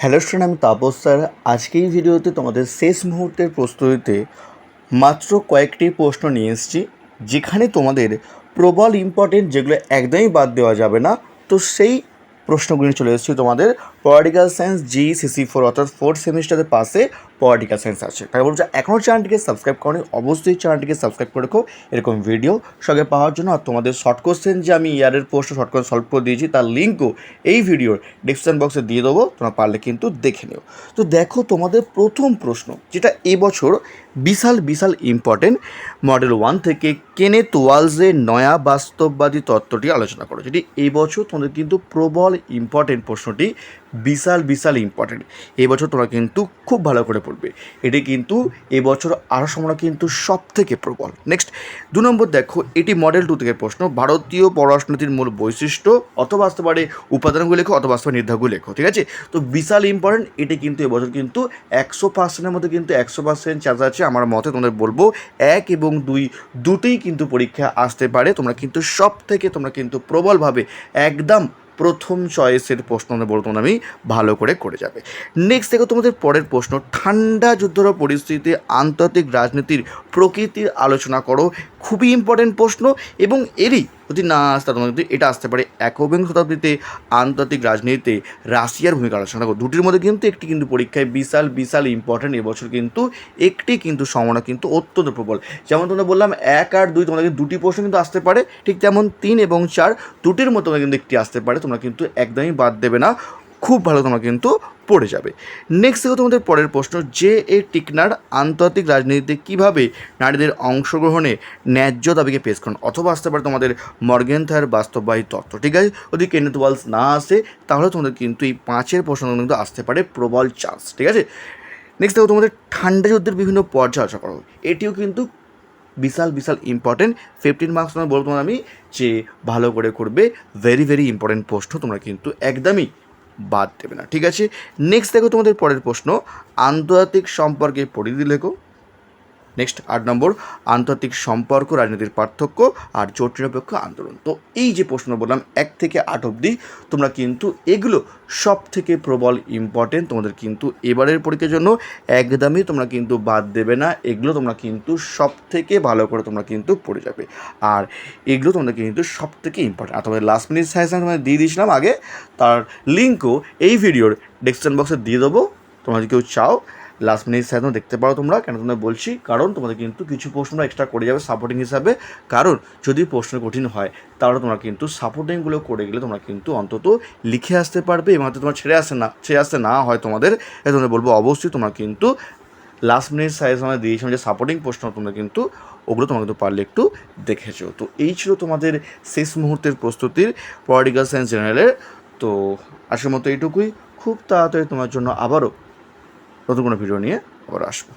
Hello student আমি Tapas sir আজকে এই ভিডিওতে তোমাদের শেষ মুহূর্তের প্রস্তুতিতে মাত্র কয়েকটি প্রশ্ন নিয়ে এসেছি, যেখানে তোমাদের প্রবল ইম্পর্টেন্ট যেগুলো একদমই বাদ দেওয়া যাবে না। তো সেই প্রশ্নগুলি চলে এসেছি তোমাদের political science G CC four অর্থাৎ ফোর্থ সেমিস্টারের পাশে পলিটিক্যাল সায়েন্স আছে। তাই বলছো, এখনও চ্যানেলটিকে সাবস্ক্রাইব করনি, অবশ্যই চ্যানেলটিকে সাবস্ক্রাইব করে রেখো। এরকম ভিডিও সঙ্গে পাওয়ার জন্য আর তোমাদের শর্ট কোশ্চেন যে আমি ইয়ারের পোস্টে শর্ট করে সলভ করে দিয়েছি, তার লিঙ্কও এই ভিডিওর ডিসক্রিপশন বক্সে দিয়ে দেবো। তোমরা পারলে কিন্তু দেখে নিও। তো দেখো তোমাদের প্রথম প্রশ্ন, যেটা এবছর বিশাল বিশাল ইম্পর্টেন্ট মডেল ওয়ান থেকে কেনেত ওয়ালসের নয়া বাস্তববাদী তত্ত্বটি আলোচনা করো যেটি এবছর তোমাদের কিন্তু প্রবল ইম্পর্টেন্ট প্রশ্নটি বিশাল বিশাল ইম্পর্টেন্ট এবছর তোমরা কিন্তু খুব ভালো করে পড়বে। এটি কিন্তু এবছর আরও সম্ভাবনা কিন্তু সব থেকে প্রবল। নেক্সট দু নম্বর দেখো, এটি মডেল টু থেকে প্রশ্ন, ভারতীয় পররাষ্ট্রনীতির মূল বৈশিষ্ট্য অথবা আসতে পারে উপাদানগুলো লেখো অথবা আসতে পারে লেখো, ঠিক আছে? তো বিশাল ইম্পর্টেন্ট এটি কিন্তু এবছর কিন্তু একশো পার্সেন্টের মধ্যে কিন্তু একশো পার্সেন্ট চান্স আছে আমার মতে, তোমাদের বলব। এক এবং দুই দুটোই কিন্তু পরীক্ষা আসতে পারে। তোমরা কিন্তু সব থেকে তোমরা কিন্তু প্রবলভাবে একদম প্রথম চয়েসের প্রশ্ন বলতো আমি ভালো করে করে যাবে। নেক্সট দেখো তোমাদের পরের প্রশ্ন, ঠান্ডা যুদ্ধর পরিস্থিতিতে আন্তর্জাতিক রাজনীতির প্রকৃতির আলোচনা করো। খুবই ইম্পর্টেন্ট প্রশ্ন এবং এরই যদি না আসতে তোমাদের এটা আসতে পারে একবিংশ শতাব্দীতে আন্তর্জাতিক রাজনীতিতে রাশিয়ার ভূমিকা আলোচনা করো দুটির মধ্যে কিন্তু একটি কিন্তু পরীক্ষায় বিশাল বিশাল ইম্পর্টেন্ট এবছর কিন্তু একটি কিন্তু সম্ভাবনা কিন্তু অত্যন্ত প্রবল। যেমন তোমরা বললাম, এক আর দুই তোমাদের দুটি প্রশ্ন কিন্তু আসতে পারে, ঠিক তেমন তিন এবং চার দুটির মতো কিন্তু একটি আসতে পারে, তোমরা কিন্তু একদমই বাদ দেবে না। খুব ভালো তোমরা কিন্তু পড়ে যাবে। নেক্সট দেখো তোমাদের পরের প্রশ্ন, যে এ টিকনার আন্তর্জাতিক রাজনীতিতে কীভাবে নারীদের অংশগ্রহণে ন্যায্য দাবিকে পেশ করেন? অথবা আসতে পারে তোমাদের মর্গেন থায়ার বাস্তববাহী তত্ত্ব, ঠিক আছে? যদি কেনেথ ওয়ালস না আসে, তাহলে তোমাদের কিন্তু এই পাঁচের প্রশ্ন কিন্তু আসতে পারে প্রবল চান্স ঠিক আছে? নেক্সট দেখো তোমাদের ঠান্ডা যুদ্ধের বিভিন্ন পর্যায় আলোচনা করো। এটিও কিন্তু বিশাল বিশাল ইম্পর্টেন্ট ফিফটিন মার্কস তোমার বলব আমি যে ভালো করে করবে ভেরি ভেরি ইম্পর্টেন্ট প্রশ্ন তোমরা কিন্তু একদমই বাদ দেবে না। ঠিক আছে? নেক্সট দেখো তোমাদের পরের প্রশ্ন। আন্তর্জাতিক সম্পর্কে পরিধি লেখো। নেক্সট আট নম্বর, আন্তর্জাতিক সম্পর্ক, রাজনীতির পার্থক্য আর জোট নিরপেক্ষ আন্দোলন। তো এই যে প্রশ্ন বললাম, এক থেকে আট অবধি তোমরা কিন্তু এগুলো সব থেকে প্রবল ইম্পর্টেন্ট তোমাদের কিন্তু এবারের পরীক্ষার জন্য। একদমই তোমরা কিন্তু বাদ দেবে না, এগুলো তোমরা কিন্তু সব থেকে ভালো করে তোমরা কিন্তু পড়ে যাবে। আর এগুলো তোমাদের কিন্তু সব থেকে ইম্পর্টেন্ট আর তোমাদের লাস্ট মিনিট সাজেশন তোমাদের দিয়ে দিয়েছিলাম আগে, তার লিঙ্কও এই ভিডিওর ডেসক্রিপশন বক্সে দিয়ে দেবো। তোমরা যদি কেউ চাও লাস্ট মিনিট সাইডও দেখতে পারো তোমরা। কেন তোমরা বলছি, কারণ তোমাদের কিন্তু কিছু প্রশ্ন এক্সট্রা করে যাবে সাপোর্টিং হিসাবে। কারণ যদি প্রশ্ন কঠিন হয়, তাহলে তোমরা কিন্তু সাপোর্টিংগুলো করে গেলে তোমরা কিন্তু অন্তত লিখে আসতে পারবে। এবং তোমার ছেড়ে আসে না, ছেড়ে আসতে না হয় তোমাদের। এ তোমাদের বলব, অবশ্যই তোমরা কিন্তু লাস্ট মিনিট সাইজ আমরা দিয়েছিলাম যে সাপোর্টিং প্রশ্ন, তোমরা কিন্তু ওগুলো তোমরা কিন্তু পারলে একটু দেখেছ। তো এই ছিল তোমাদের শেষ মুহূর্তের প্রস্তুতির পলিটিক্যাল সায়েন্স জেনারেলের তো আসার মতো এইটুকুই। খুব তাড়াতাড়ি তোমার জন্য আবারও নতুন কোনো ভিডিও নিয়ে আবার আসব।